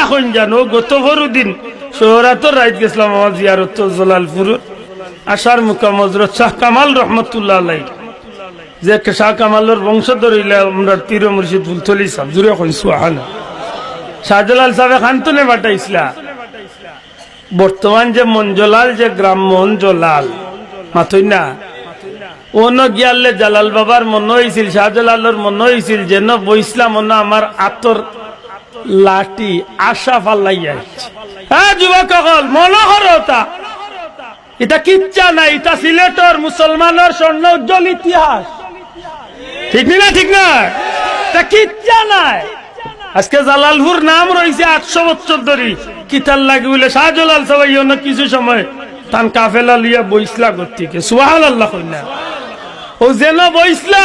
রাখুন জানো, গত দিন শহরাতর রাইত গেছিলাম আমার জিয়ারত জলালপুর। আশার মুকাম হজরত শাহ কামাল রহমতুল্লাহ আলাই যে শাহ কামালের বংশধর হইলে আমরা পীর মুর্শিদ ফুলতলি সাহেব, জুড়ে কইন সুহানা শাহজালাল সাহেব খান্তনে বাটাইছিলা। বর্তমান যে মঞ্জলাল যে গ্রাম মঞ্জলাল মাথই না? অন্য গিয়ালে জালাল বাবার মনে হয়েছিল শাহজালালের মনে হয়েছিল যেন বইসলাম অন্য আমার আতর লাঠি, আশা ফাল্লাই আসছে হ্যাঁ মনে করো তা এটা কিচ্ছা নাই, এটা সিলেটর মুসলমানের স্বর্ণ উজ্জ্বল ইতিহাস। ঠিক না ঠিক না? এটা কিচ্ছা নাই। আজকে জালালপুর নাম রয়েছে আটশো বছর ধরে। কিতাল লাগে বলে, শাহজালাল সবাই অন্য কিছু সময় তান কাফেলা লিয়া বইসলা গতিকে সুহাল আল্লাহ কইনা। ও যেন বইসলা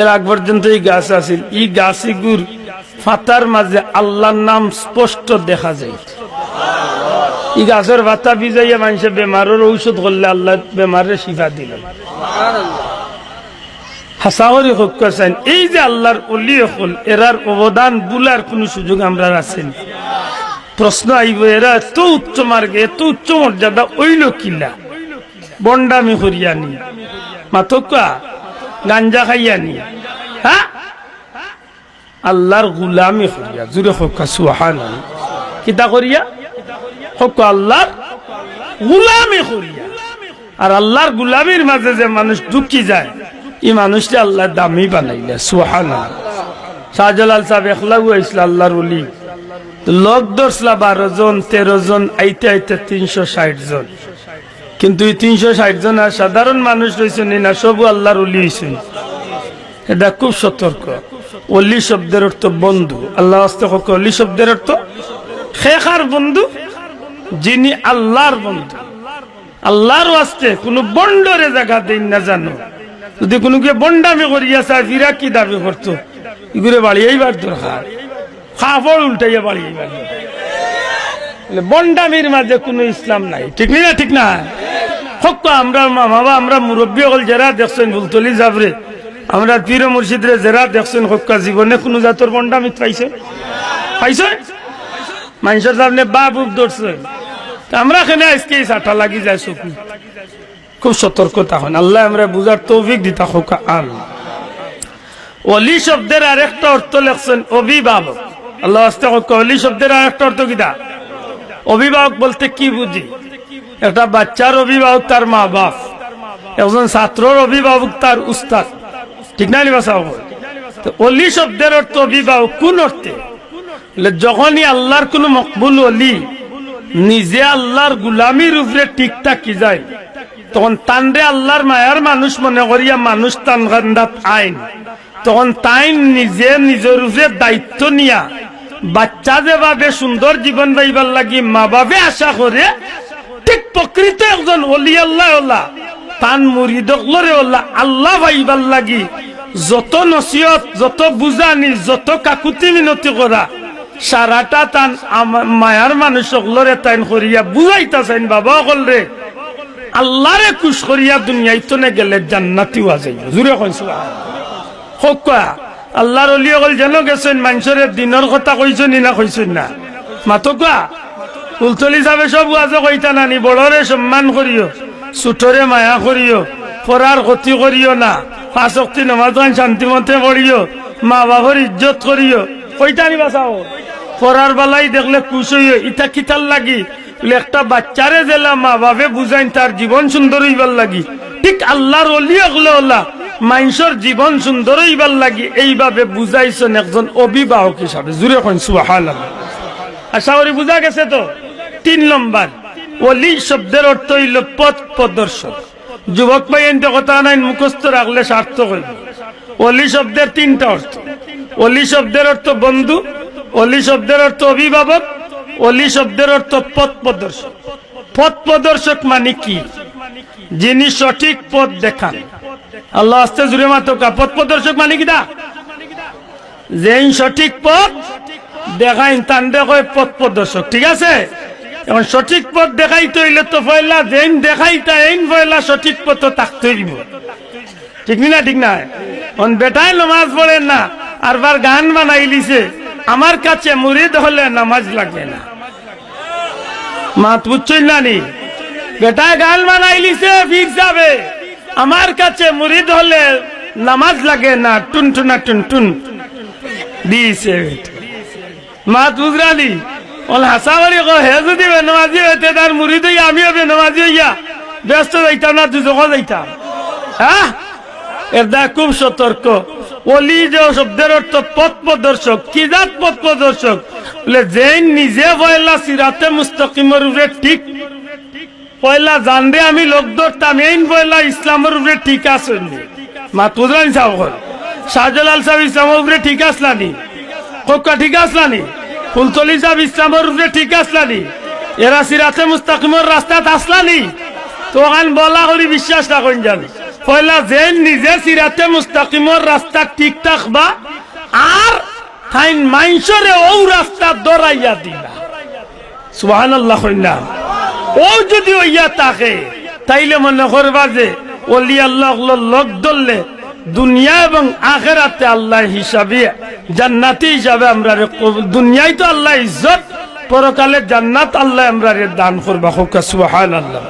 এর আগ পর্যন্ত এই গাছ আছিল। এই গাছি গুর ফাতার মাঝে আল্লাহর নাম স্পষ্ট দেখা যায়। ই গাছের ভাতা ভিজাইয়া মানুষের বেমারের ঔষধ করলে আল্লাহ বেমারের শিফা দিলেন। হাসাহরি হকান এই যে আল্লাহর অলি হল, এরার অবদান বুলার কোন সুযোগ আমরা আছেন প্রশ্ন আইব, এরা এত উচ্চ মার্গে, এত উচ্চ মর্যাদা ওইল কিলা বন্ডামি করিয়া নি মাথকা গাঞ্জা খাইয়া নি হ্যাঁ? আল্লাহর গুলামি করিয়া, জুড়ে হকা সুহান কিতা করিয়া? হক আল্লাহর গুলামি করিয়া। আর আল্লাহর গুলামির মাঝে যে মানুষ ঢুকি যায়, এই মানুষটা আল্লাহ দামি বানাইলে সুহানা শাহজালাল সাহেব একলা হয়েছিল আল্লাহর উলি লোক ধরছিল বারো জন, তেরো জন, আইতে আইতে তিনশো ষাট জন। কিন্তু এই তিনশো ষাট জন আর সাধারণ মানুষ রয়েছেন না, সবু আল্লাহর উলি হয়েছেন এটা খুব সতর্ক। অলি শব্দের অর্থ বন্ধু। আল্লাহ হোক অলি শব্দের অর্থ শেখার বন্ধু, যিনি আল্লাহর বন্ধু। আল্লাহর আসতে কোনো বন্ডরে জায়গা দিন না জানো। যদি কোনো কে বন্ডামি করিয়া চায়, ফিরা কি দাবি করতো? এগুলো বাড়িয়েইবার দরকার। খাফড় উল্টাইয়া বাড়িয়েইবার বন্ডামির মাঝে কোনো ইসলাম নাই। ঠিক না ঠিক না? হক আমরা মামা আমরা মুরব্বী হল যারা দেখছেন বুলতলি যাবরে আমরা পীর মুর্শিদরে যারা দেখছেন হক্কা জীবনে কোনো জাতর বন্ডামিত পাইছে পাইছে মানুষের সামনে বাপ উপ ধরছে। আমরা এখানে আজকে চাটা লাগি যায় চকু খুব সতর্কতা হন। আল্লাহ আমরা বুঝার তৌফিক দিতা হোক আল অলি শব্দের আরেকটা অর্থ লেখছেন অভিভাবক। আল্লাহ আস্তে হোক অলি শব্দের আরেকটা অর্থ কিটা অভিভাবক বলতে কি বুঝি? একটা বাচ্চার অভিভাবক তার মা বাপ। একজন ছাত্রর অভিভাবক তার উস্তাদ। ঠিক না নিবাসা অলি শব্দের অর্থ অভিভাবক কোন অর্থে? যখনই আল্লাহর কোন মকবুল অলি নিজে আল্লাহর গুলামির উপরে ঠিক থাকি যায়, তখন তানরে আল্লাহর মায়ার মানুষ মনে করিয়া মানুষ তান গান্দাত আইন। তখন তাই নিজে নিজের উপরে দায়িত্ব নিয়া বাচ্চা যেভাবে সুন্দর জীবন পাইবার লাগি মা বাপে আশা করে প্রকৃত একজন অলি আল্লাহ ওলা। তান মুরিদকলরে ওলা। আল্লাহ পাইবার লাগি যত নসিহত, যত বুঝানি যত কাকুতি মিনতি করা, সারাটা তান মায়ার মানুষ সকলরে তাইন করিয়া বুঝাইতাছেন বাবা সকল রে। আল্লাহরে খুশ করিয়া দুনিয়ায় তো নে গেলে জান্নাতি ওয়া যাইব জুরে কইছো হোক আল্লাহর অলি সকল যেন গেছেন, মানুষের দিনের কথা কইছেন না কইছেন না মাতো কোয়া ফুলতলি যাবে সব ওয়াজ কইতা নানি, বড়রে সম্মান করিও ছুটরে মায়া করিও পড়ার ক্ষতি করিও না, পাঁচ শক্তি নমাজ শান্তি মতে পড়িও মা বাবার ইজ্জত করিও। কইতা নি বাঁচাও পড়ার বেলাই দেখলে খুশ হইও ইটা কিতার লাগি? একটা বাচ্চারে জেলা মা বাপে বুঝাইন, তার জীবন সুন্দর হইবার লাগি। ঠিক আল্লাহর অলিয়া গুলো ওলা মানুষের জীবন সুন্দর হইবার লাগি, এইভাবে বুঝাইছেন একজন অভিভাবক হিসাবে। জুড়ে কইন সুহান আশা করি বুঝা গেছে তো? তিন নম্বর অলি শব্দের অর্থ হইল পথ প্রদর্শক যুবক এনতে কথা নাই, মুখস্থ রাখলে সার্থক হইল অলি শব্দের তিনটা অর্থ। অলি শব্দের অর্থ বন্ধু অলি শব্দের অর্থ অভিভাবক অলি শব্দের অর্থ পথ প্রদর্শক। পথ প্রদর্শক মানে কি? যিনি সঠিক পথ দেখান। আল্লাহ আস্তে জুড়ে মাতকা পথ প্রদর্শক মানে কি দা? যেই সঠিক পথ দেখাইন তান দেখো পথ প্রদর্শক, ঠিক আছে? এখন সঠিক পথ দেখাইতে হইলে তো পয়লা যেন দেখাইতা এইন পয়লা সঠিক পথ তো থাকতে হইব। ঠিক না ঠিক না? অন বেটাই নামাজ পড়েন না আর বার গান বানাই লিছে। আমার কাছে মুরিদ হলে নামাজ লাগে না। মাত বুঝছই না নি? বেটায় গান বানাই লিছে, ফির যাবে। আমার কাছে মুরিদ হলে নামাজ লাগে না টুন টুনা টুন টুন দিছে মাত বুঝরানি হে যদি আমিও হইয়া ব্যস্ত হ্যাঁ? খুব অলি যে শব্দের অর্থ পথ প্রদর্শক কি জাত পথ প্রদর্শক বলে যে নিজে পয়লা সিরাতে মুস্তকিমের উপরে ঠিক, পয়লা জানবে আমি লোক ধরতাম পয়লা ইসলামের উপরে ঠিক আছে মাতুদ্রান সাহেব শাহজালাল সাহেব ইসলামের উপরে ঠিক আসলানি? কোকা ঠিক আসলানি? ফুলতলি সাহেব ইসলামের উপরে ঠিক আসলানি। এরা সিরাতে মুস্তাকিমের রাস্তাত আসলানি। তো ওখান বলা করি বিশ্বাস রাখুন জানি। পয়লা যে নিজে সিরাতে মুস্তাকিমর রাস্তা ঠিক থাকবা, আর খাইন মাইনসরে ও রাস্তা দরাইয়া দিবা। সুহান আল্লাহ ও যদি ওইয়া থাকে, তাইলে মনে করবা যে ওলি আল্লাহ লোক ধরলে দুনিয়া এবং আখেরাতে আল্লাহ হিসাবে জান্নাতি হিসাবে আমরা দুনিয়ায় তো আল্লাহ ইজ্জত, পরকালে জান্নাত আল্লাহ আমরা দান করবা। হোক সুহান আল্লাহ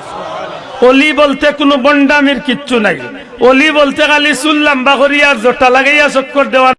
অলি বলতে কোনো বন্ডামির কিচ্ছু নাই। অলি বলতে খালি চুল লম্বা করিয়া জোটা লাগাইয়া চক্কর দেওয়া